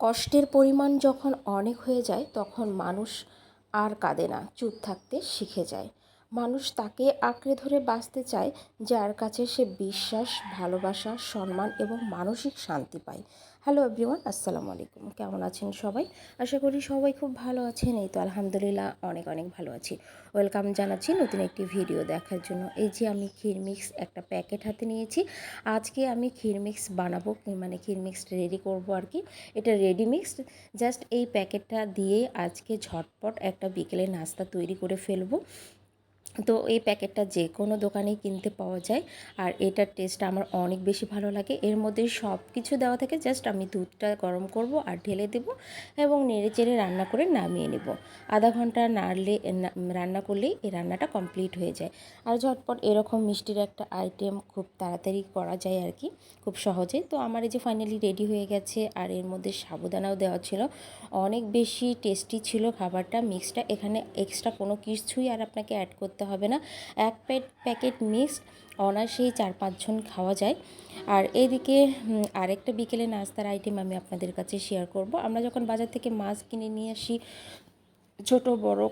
কষ্টের পরিমাণ যখন অনেক হয়ে যায়, তখন মানুষ আর কাঁদে না, চুপ থাকতে শিখে যায়। মানুষ তাকে আঁকড়ে ধরে বাঁচতে চায়, যার কাছে সে বিশ্বাস, ভালোবাসা, সম্মান এবং মানসিক শান্তি পায়। হ্যালো এভরিওয়ান আসসালামু আলাইকুম। কেমন আছেন সবাই? আশা করি সবাই খুব ভালো আছেন। এই তো আলহামদুলিল্লাহ অনেক অনেক ভালো আছি। ওয়েলকাম জানাচ্ছি নতুন একটি ভিডিও দেখার জন্য। এই যে আমি ক্ষীর মিক্স একটা প্যাকেট হাতে নিয়েছি। আজকে আমি ক্ষীর মিক্স বানাবো মানে ক্ষীর মিক্স রেডি করব আর কি। এটা রেডি মিক্স জাস্ট এই প্যাকেটটা দিয়ে আজকে ঝটপট একটা বিকেলে নাস্তা তৈরি করে ফেলব। তো এই প্যাকেটটা যে কোনো দোকানেই কিনতে পাওয়া যায়। আর এটার টেস্ট আমার অনেক বেশি ভালো লাগে। এর মধ্যে সব কিছু দেওয়া থাকে জাস্ট আমি দুধটা গরম করব আর ঢেলে দেব এবং নেড়ে চেড়ে রান্না করে নামিয়ে নেব। আধা ঘণ্টা নাড়লে রান্না করলেই এই রান্নাটা কমপ্লিট হয়ে যায়। আর ঝটপট এরকম মিষ্টির একটা আইটেম খুব তাড়াতাড়ি করা যায় আর কি, খুব সহজে। তো আমার এই যে ফাইনালি রেডি হয়ে গেছে আর এর মধ্যে সাবুদানাও দেওয়া ছিল। অনেক বেশি টেস্টি ছিল খাবারটা। মিক্সটা এখানে এক্সট্রা কোনো কিছুই আর আপনাকে অ্যাড করতে করতে হবে না। এক প্যাট প্যাকেট মিক্সড, অনায়াসেই চার পাঁচজন খাওয়া যায়। আর এইদিকে আরেকটা বিকেলে নাস্তার আইটেম আমি আপনাদের কাছে শেয়ার করব। আমরা যখন বাজার থেকে মাছ কিনে নিয়ে আসি, ছোট, বড়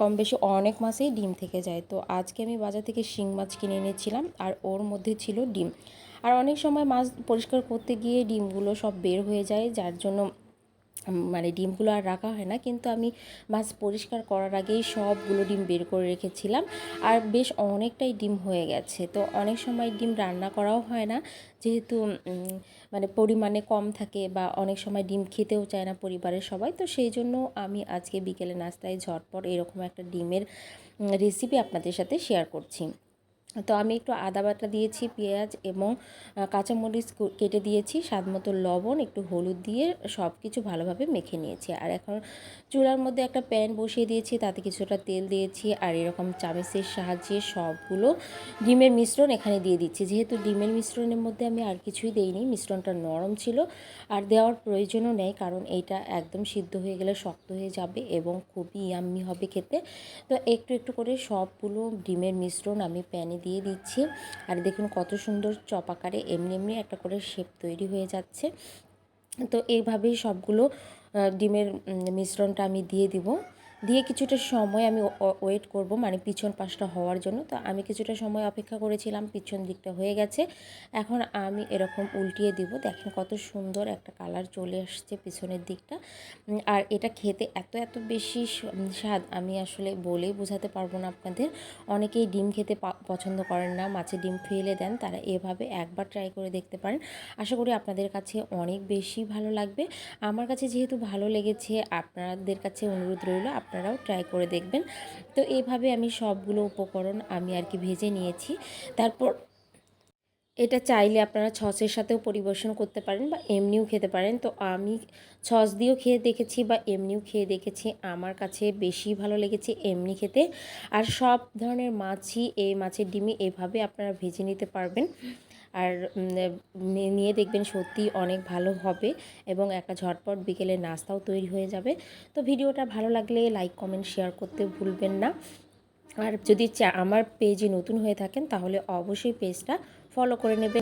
কম বেশি অনেক মাছেই ডিম থেকে যায়। তো আজকে আমি বাজার থেকে শিং মাছ কিনে এনেছিলাম, আর ওর মধ্যে ছিল ডিম। আর অনেক সময় মাছ পরিষ্কার করতে গিয়ে ডিমগুলো সব বের হয়ে যায়, যার জন্য মানে ডিমগুলো আর রাখা হয় না, কিন্তু আমি মাছ পরিষ্কার করার আগেই সবগুলো ডিম বের করে রেখেছিলাম। আর বেশ অনেকটাই ডিম হয়ে গেছে। তো অনেক সময় ডিম রান্না করাও হয় না, যেহেতু মানে পরিমাণে কম থাকে বা অনেক সময় ডিম খেতেও চায় না পরিবারের সবাই। তো সেই জন্য আমি আজকে বিকেলে নাস্তায় ঝটপট এরকম একটা ডিমের রেসিপি আপনাদের সাথে শেয়ার করছি। তো আমি একটু আদা বাটা দিয়েছি, পেঁয়াজ এবং কাঁচামরিচ কেটে দিয়েছি, স্বাদ মতো লবণ, একটু হলুদ দিয়ে সব কিছু ভালোভাবে মেখে নিয়েছি। আর এখন চুলার মধ্যে একটা প্যান বসিয়ে দিয়েছি, তাতে কিছুটা তেল দিয়েছি, আর এরকম চামিচের সাহায্যে সবগুলো ডিমের মিশ্রণ এখানে দিয়ে দিচ্ছি। যেহেতু ডিমের মিশ্রণের মধ্যে আমি আর কিছুই দেইনি, মিশ্রণটা নরম ছিল, আর দেওয়ার প্রয়োজনও নেই, কারণ এইটা একদম সিদ্ধ হয়ে গেলে শক্ত হয়ে যাবে এবং খুবই ইয়াম্মি হবে খেতে। তো একটু একটু করে সবগুলো ডিমের মিশ্রণ আমি প্যানে দিয়ে দিচ্ছি। আর দেখুন কত সুন্দর চপ আকারে এমনি এমনি একটা করে শেপ তৈরি হয়ে যাচ্ছে। তো এইভাবেই সবগুলো ডিমের মিশ্রণটা আমি দিয়ে দিব। দিয়ে কিছুটা সময় আমি ওয়েট করব মানে পিছন পাশটা হওয়ার জন্য। তো আমি কিছুটা সময় অপেক্ষা করেছিলাম, পিছন দিকটা হয়ে গেছে। এখন আমি এরকম উল্টিয়ে দিব। দেখেন কত সুন্দর একটা কালার চলে আসছে পিছনের দিকটা। আর এটা খেতে এত এত বেশি স্বাদ আমি আসলে বলেই বোঝাতে পারব না আপনাদের। অনেকেই ডিম খেতে পছন্দ করেন না, মাছে ডিম ফেলে দেন, তারা এভাবে একবার ট্রাই করে দেখতে পারেন। আশা করি আপনাদের কাছে অনেক বেশি ভালো লাগবে। আমার কাছে যেহেতু ভালো লেগেছে, আপনাদের কাছে অনুরোধ রইল আপনারাও ট্রাই করে দেখবেন। তো এইভাবে আমি সবগুলো উপকরণ আমি আর কি ভেজে নিয়েছি। তারপর এটা চাইলে আপনারা ছসের সাথেও পরিবেশন করতে পারেন বা এমনিও খেতে পারেন। তো আমি ছস দিয়েও খেয়ে দেখেছি বা এমনিও খেয়ে দেখেছি। আমার কাছে বেশি ভালো লেগেছে এমনি খেতে। আর সব ধরনের মাছই এই মাছের ডিমি এভাবে আপনারা ভেজে নিতে পারবেন। আর নিয়ে দেখবেন সত্যি অনেক ভালো হবে এবং একটা ঝটপট বিকেলে নাস্তাও তৈরি হয়ে যাবে। তো ভিডিওটা ভালো লাগলে লাইক কমেন্ট শেয়ার করতে ভুলবেন না। আর যদি আমার পেজে নতুন হয়ে থাকেন তাহলে অবশ্যই পেজটা ফলো করে নেবেন।